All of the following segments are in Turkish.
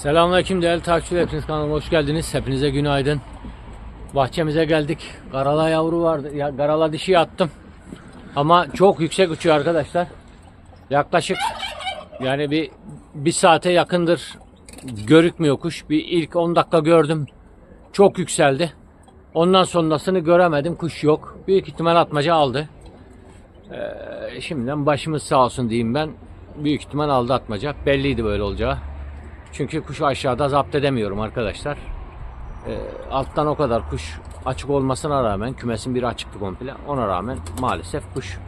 Selamünaleyküm değerli takipçiler. Hepiniz kanalıma hoş geldiniz. Hepinize günaydın. Bahçemize geldik. Garala yavru vardı. Ya, garala dişi attım. Ama çok yüksek uçuyor arkadaşlar. Yaklaşık yani bir bir saate yakındır görükmüyor kuş. Bir ilk 10 dakika gördüm. Çok yükseldi. Ondan sonrasını göremedim. Kuş yok. Büyük ihtimal atmaca aldı. Ee, şimdiden başımız sağ olsun diyeyim ben. Büyük ihtimal aldı atmaca. Belliydi böyle olacağı. Çünkü kuşu aşağıda zapt edemiyorum arkadaşlar. Ee, alttan o kadar kuş açık olmasına rağmen kümesin biri açıktı komple. Ona rağmen maalesef kuş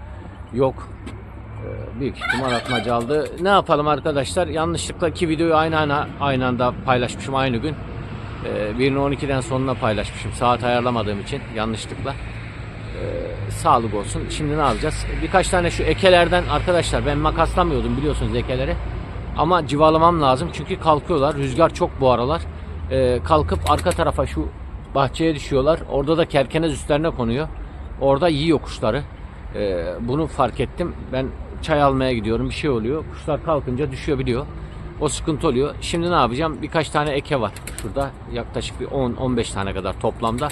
yok. Ee, büyük ihtimal atmaca aldı. Ne yapalım arkadaşlar? Yanlışlıkla iki videoyu aynı anda, aynı anda paylaşmışım aynı gün. Ee, birini 12'den sonuna paylaşmışım. Saat ayarlamadığım için yanlışlıkla. Ee, sağlık olsun. Şimdi ne yapacağız? Birkaç tane şu ekelerden arkadaşlar ben makaslamıyordum biliyorsunuz ekeleri. Ama civalamam lazım çünkü kalkıyorlar. Rüzgar çok bu aralar. Ee, kalkıp arka tarafa şu bahçeye düşüyorlar. Orada da kerkenez üstlerine konuyor. Orada yiyor kuşları. Ee, bunu fark ettim. Ben çay almaya gidiyorum. Bir şey oluyor. Kuşlar kalkınca düşüyor biliyor. O sıkıntı oluyor. Şimdi ne yapacağım? Birkaç tane eke var. Şurada yaklaşık bir 10-15 tane kadar toplamda.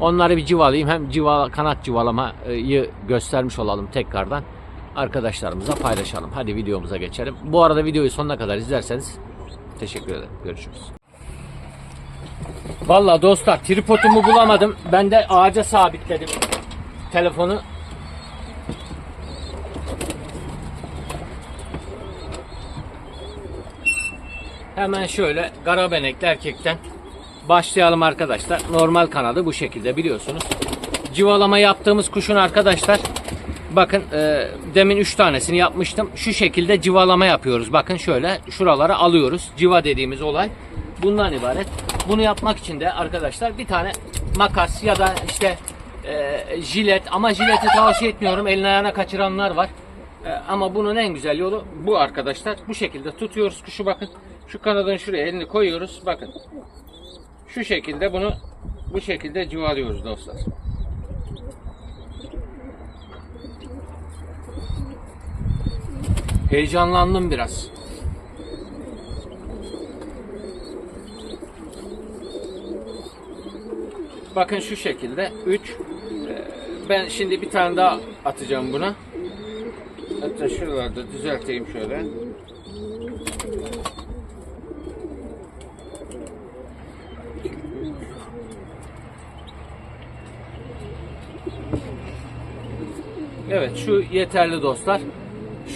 Onları bir civalayayım. Hem civa, kanat civalamayı göstermiş olalım tekrardan arkadaşlarımıza paylaşalım. Hadi videomuza geçelim. Bu arada videoyu sonuna kadar izlerseniz teşekkür ederim. Görüşürüz. Vallahi dostlar tripodumu bulamadım. Ben de ağaca sabitledim telefonu. Hemen şöyle karabenekli erkekten başlayalım arkadaşlar. Normal kanadı bu şekilde biliyorsunuz. Civalama yaptığımız kuşun arkadaşlar bakın e, demin 3 tanesini yapmıştım. Şu şekilde civalama yapıyoruz. Bakın şöyle şuralara alıyoruz. Civa dediğimiz olay bundan ibaret. Bunu yapmak için de arkadaşlar bir tane makas ya da işte e, jilet ama jileti tavsiye etmiyorum. Elini ayağına kaçıranlar var. E, ama bunun en güzel yolu bu arkadaşlar. Bu şekilde tutuyoruz kuşu bakın. Şu kanadın şuraya elini koyuyoruz. Bakın. Şu şekilde bunu bu şekilde civalıyoruz dostlar. Heyecanlandım biraz. Bakın şu şekilde 3 ben şimdi bir tane daha atacağım buna. Hatta şuralarda düzelteyim şöyle. Evet şu yeterli dostlar.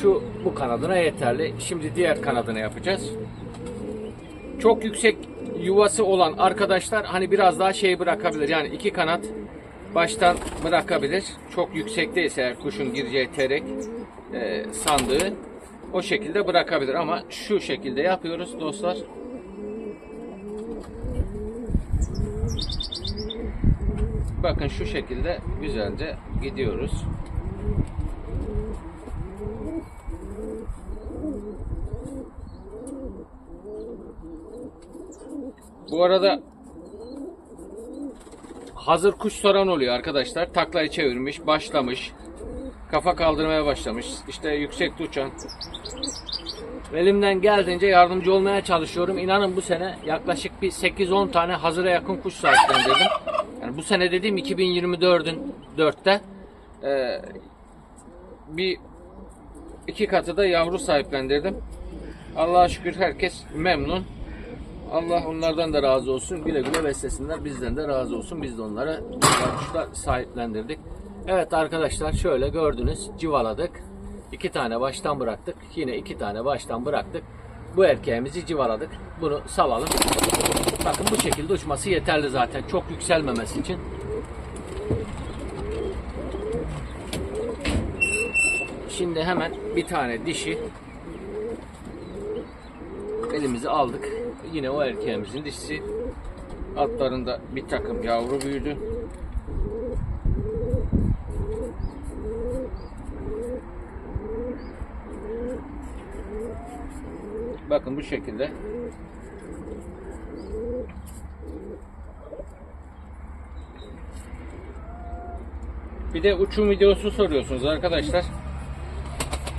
Şu bu kanadına yeterli. Şimdi diğer kanadına yapacağız. Çok yüksek yuvası olan arkadaşlar hani biraz daha şey bırakabilir. Yani iki kanat baştan bırakabilir. Çok yüksekteyse eğer kuşun gireceği terek e, sandığı o şekilde bırakabilir. Ama şu şekilde yapıyoruz dostlar. Bakın şu şekilde güzelce gidiyoruz. Bu arada hazır kuş soran oluyor arkadaşlar. Taklayı çevirmiş, başlamış. Kafa kaldırmaya başlamış. İşte yüksekte uçan. Elimden geldiğince yardımcı olmaya çalışıyorum. İnanın bu sene yaklaşık bir 8-10 tane hazıra yakın kuş sahiplendirdim. Yani bu sene dediğim 2024'ün 4'te ee, bir iki katı da yavru sahiplendirdim. Allah'a şükür herkes memnun. Allah onlardan da razı olsun. Güle güle beslesinler. Bizden de razı olsun. Biz de onlara kuşlar sahiplendirdik. Evet arkadaşlar şöyle gördünüz. Civaladık. İki tane baştan bıraktık. Yine iki tane baştan bıraktık. Bu erkeğimizi civaladık. Bunu salalım. Bakın bu şekilde uçması yeterli zaten. Çok yükselmemesi için. Şimdi hemen bir tane dişi elimize aldık. Yine o erkeğimizin dişisi. Altlarında bir takım yavru büyüdü. Bakın bu şekilde. Bir de uçum videosu soruyorsunuz arkadaşlar.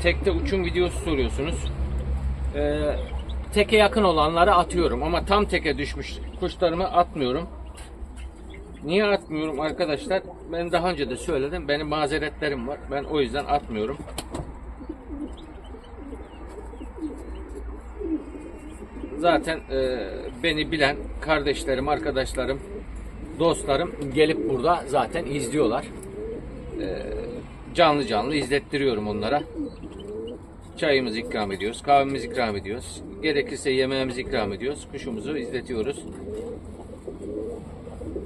Tekte uçum videosu soruyorsunuz. Ee, teke yakın olanları atıyorum ama tam teke düşmüş kuşlarımı atmıyorum. Niye atmıyorum arkadaşlar? Ben daha önce de söyledim. Benim mazeretlerim var. Ben o yüzden atmıyorum. Zaten e, beni bilen kardeşlerim, arkadaşlarım, dostlarım gelip burada zaten izliyorlar. E, canlı canlı izlettiriyorum onlara. Çayımızı ikram ediyoruz, kahvemizi ikram ediyoruz. Gerekirse yemeğimizi ikram ediyoruz. Kuşumuzu izletiyoruz.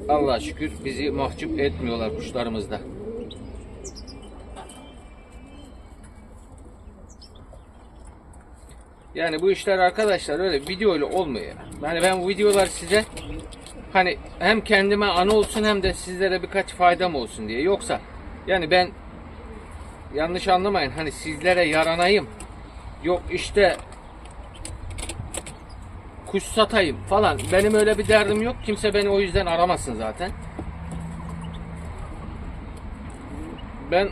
Allah'a şükür bizi mahcup etmiyorlar kuşlarımızda. Yani bu işler arkadaşlar öyle video ile olmuyor. Yani ben bu videolar size hani hem kendime anı olsun hem de sizlere birkaç faydam olsun diye. Yoksa yani ben yanlış anlamayın hani sizlere yaranayım. Yok işte kuş satayım falan. Benim öyle bir derdim yok. Kimse beni o yüzden aramasın zaten. Ben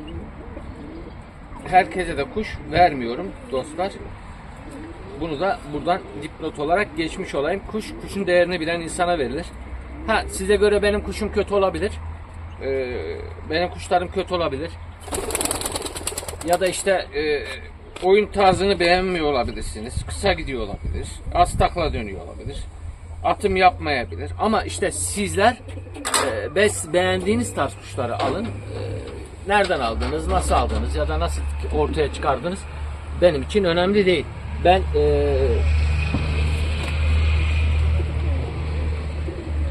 herkese de kuş vermiyorum dostlar. Bunu da buradan dipnot olarak geçmiş olayım. Kuş, kuşun değerini bilen insana verilir. Ha size göre benim kuşum kötü olabilir. Ee, benim kuşlarım kötü olabilir. Ya da işte e, oyun tarzını beğenmiyor olabilirsiniz. Kısa gidiyor olabilir. Az takla dönüyor olabilir. Atım yapmayabilir. Ama işte sizler e, bes, beğendiğiniz tarz kuşları alın. E, nereden aldınız, nasıl aldınız ya da nasıl ortaya çıkardınız benim için önemli değil. Ben e,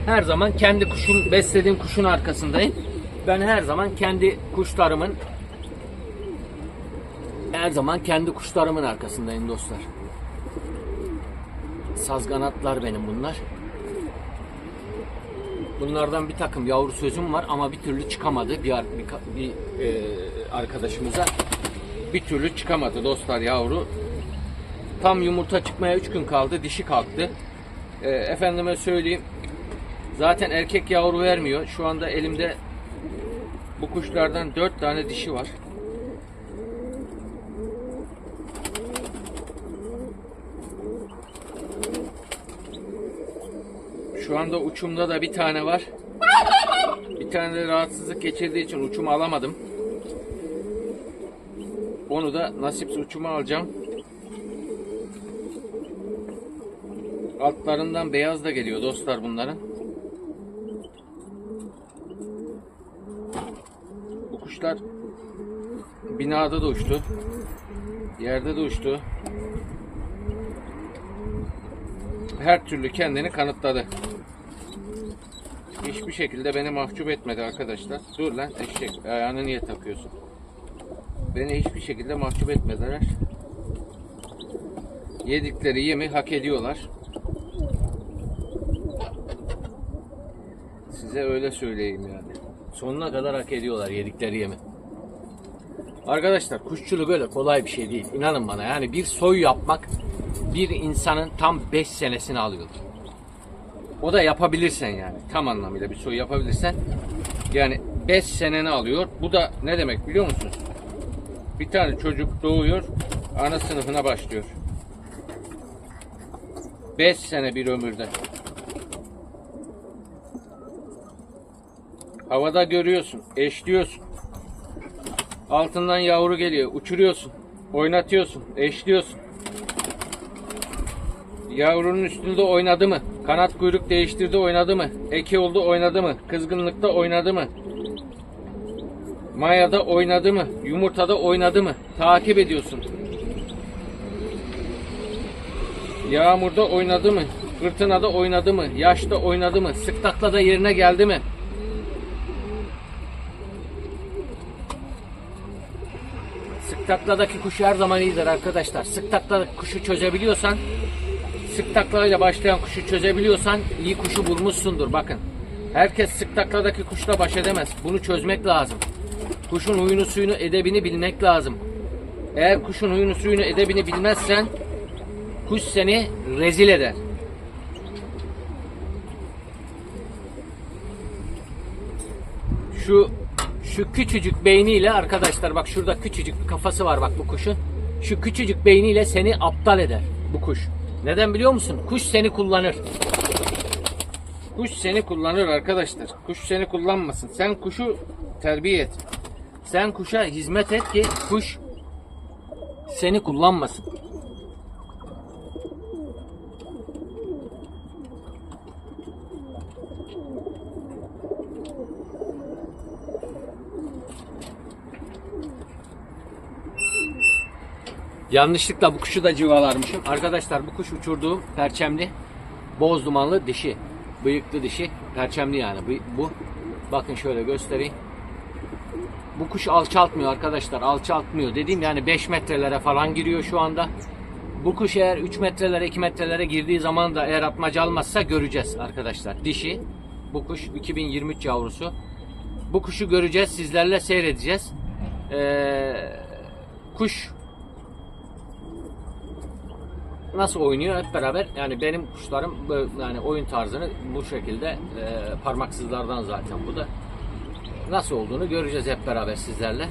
her zaman kendi kuşum, beslediğim kuşun arkasındayım. Ben her zaman kendi kuşlarımın her zaman kendi kuşlarımın arkasındayım dostlar. Sazganatlar benim bunlar. Bunlardan bir takım yavru sözüm var ama bir türlü çıkamadı bir, bir, bir, e, arkadaşımıza. Bir türlü çıkamadı dostlar yavru. Tam yumurta çıkmaya 3 gün kaldı. Dişi kalktı. E, efendime söyleyeyim. Zaten erkek yavru vermiyor. Şu anda elimde bu kuşlardan 4 tane dişi var. Şu anda uçumda da bir tane var. Bir tane de rahatsızlık geçirdiği için uçumu alamadım. Onu da nasipse uçuma alacağım. Altlarından beyaz da geliyor dostlar bunların. Bu kuşlar binada da uçtu. Yerde de uçtu. Her türlü kendini kanıtladı. Hiçbir şekilde beni mahcup etmedi arkadaşlar. Dur lan eşek ayağını niye takıyorsun? Beni hiçbir şekilde mahcup etmediler. Yedikleri yemi hak ediyorlar. Size öyle söyleyeyim yani. Sonuna kadar hak ediyorlar yedikleri yemi. Arkadaşlar kuşçuluk öyle kolay bir şey değil. İnanın bana yani bir soy yapmak bir insanın tam 5 senesini alıyor. O da yapabilirsen yani. Tam anlamıyla bir soy yapabilirsen yani 5 seneni alıyor. Bu da ne demek biliyor musunuz? Bir tane çocuk doğuyor, ana sınıfına başlıyor. 5 sene bir ömürde. Havada görüyorsun, eşliyorsun. Altından yavru geliyor, uçuruyorsun, oynatıyorsun, eşliyorsun. Yavrunun üstünde oynadı mı? Kanat kuyruk değiştirdi oynadı mı? Eki oldu oynadı mı? Kızgınlıkta oynadı mı? Mayada oynadı mı? Yumurtada oynadı mı? Takip ediyorsun. Yağmurda oynadı mı? Fırtınada oynadı mı? Yaşta oynadı mı? Sıktakla da yerine geldi mi? Sık takladaki kuş her zaman iyidir arkadaşlar. Sık kuşu çözebiliyorsan, sık başlayan kuşu çözebiliyorsan iyi kuşu bulmuşsundur. Bakın. Herkes sık takladaki kuşla baş edemez. Bunu çözmek lazım. Kuşun huyunu suyunu edebini bilmek lazım. Eğer kuşun huyunu suyunu edebini bilmezsen kuş seni rezil eder. Şu şu küçücük beyniyle arkadaşlar bak şurada küçücük bir kafası var bak bu kuşun. Şu küçücük beyniyle seni aptal eder bu kuş. Neden biliyor musun? Kuş seni kullanır. Kuş seni kullanır arkadaşlar. Kuş seni kullanmasın. Sen kuşu terbiye et. Sen kuşa hizmet et ki kuş seni kullanmasın. Yanlışlıkla bu kuşu da civalarmışım. Arkadaşlar bu kuş uçurduğum perçemli, boz dumanlı dişi. Bıyıklı dişi, perçemli yani bu. bu. Bakın şöyle göstereyim. Bu kuş alçaltmıyor arkadaşlar, alçaltmıyor. Dediğim yani 5 metrelere falan giriyor şu anda. Bu kuş eğer 3 metrelere 2 metrelere girdiği zaman da eğer atmaca almazsa göreceğiz arkadaşlar. Dişi. Bu kuş 2023 yavrusu. Bu kuşu göreceğiz. Sizlerle seyredeceğiz. Ee, kuş nasıl oynuyor hep beraber yani benim kuşlarım yani oyun tarzını bu şekilde e, parmaksızlardan zaten bu da nasıl olduğunu göreceğiz hep beraber sizlerle.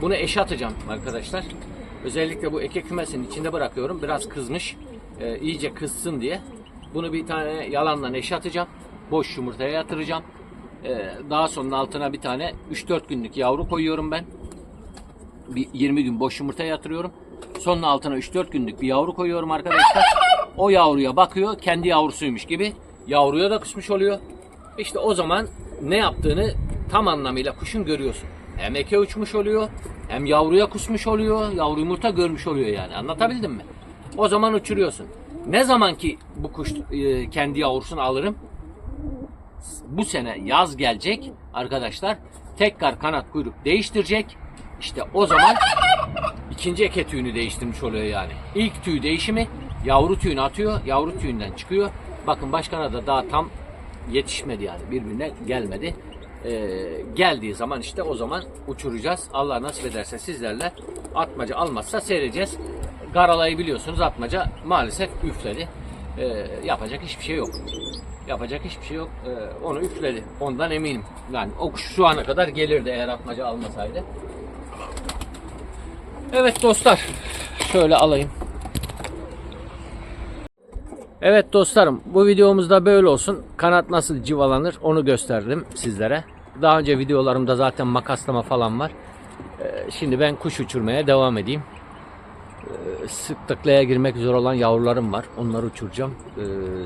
Bunu eşe atacağım arkadaşlar. Özellikle bu eke kümesinin içinde bırakıyorum. Biraz kızmış. E, iyice kızsın diye. Bunu bir tane yalanla eşe atacağım. Boş yumurtaya yatıracağım. E, daha sonra altına bir tane 3-4 günlük yavru koyuyorum ben. Bir 20 gün boş yumurta yatırıyorum. Sonra altına 3-4 günlük bir yavru koyuyorum arkadaşlar. O yavruya bakıyor. Kendi yavrusuymuş gibi. Yavruya da kusmuş oluyor. İşte o zaman ne yaptığını tam anlamıyla kuşun görüyorsun. Hem eke uçmuş oluyor. Hem yavruya kusmuş oluyor. Yavru yumurta görmüş oluyor yani. Anlatabildim mi? O zaman uçuruyorsun. Ne zaman ki bu kuş e, kendi yavrusunu alırım? bu sene yaz gelecek arkadaşlar. Tekrar kanat kuyruk değiştirecek. İşte o zaman ikinci eke tüyünü değiştirmiş oluyor yani. İlk tüy değişimi yavru tüyünü atıyor. Yavru tüyünden çıkıyor. Bakın başkana da daha tam yetişmedi yani. Birbirine gelmedi. Ee, geldiği zaman işte o zaman uçuracağız. Allah nasip ederse sizlerle atmaca almazsa seyredeceğiz. Garalayı biliyorsunuz atmaca maalesef üfledi. Ee, yapacak hiçbir şey yok. Yapacak hiçbir şey yok. Ee, onu üfledi. Ondan eminim. Yani o şu ana kadar gelirdi eğer atmaca almasaydı. Evet dostlar. Şöyle alayım. Evet dostlarım bu videomuzda böyle olsun. Kanat nasıl civalanır onu gösterdim sizlere. Daha önce videolarımda zaten makaslama falan var. Ee, şimdi ben kuş uçurmaya devam edeyim. Ee, sık taklaya girmek zor olan yavrularım var. Onları uçuracağım. Ee,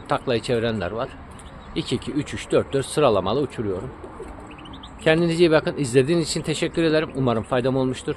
taklayı çevirenler var. 2 2 3 3 4 4 sıralamalı uçuruyorum. Kendinize iyi bakın. İzlediğiniz için teşekkür ederim. Umarım faydam olmuştur.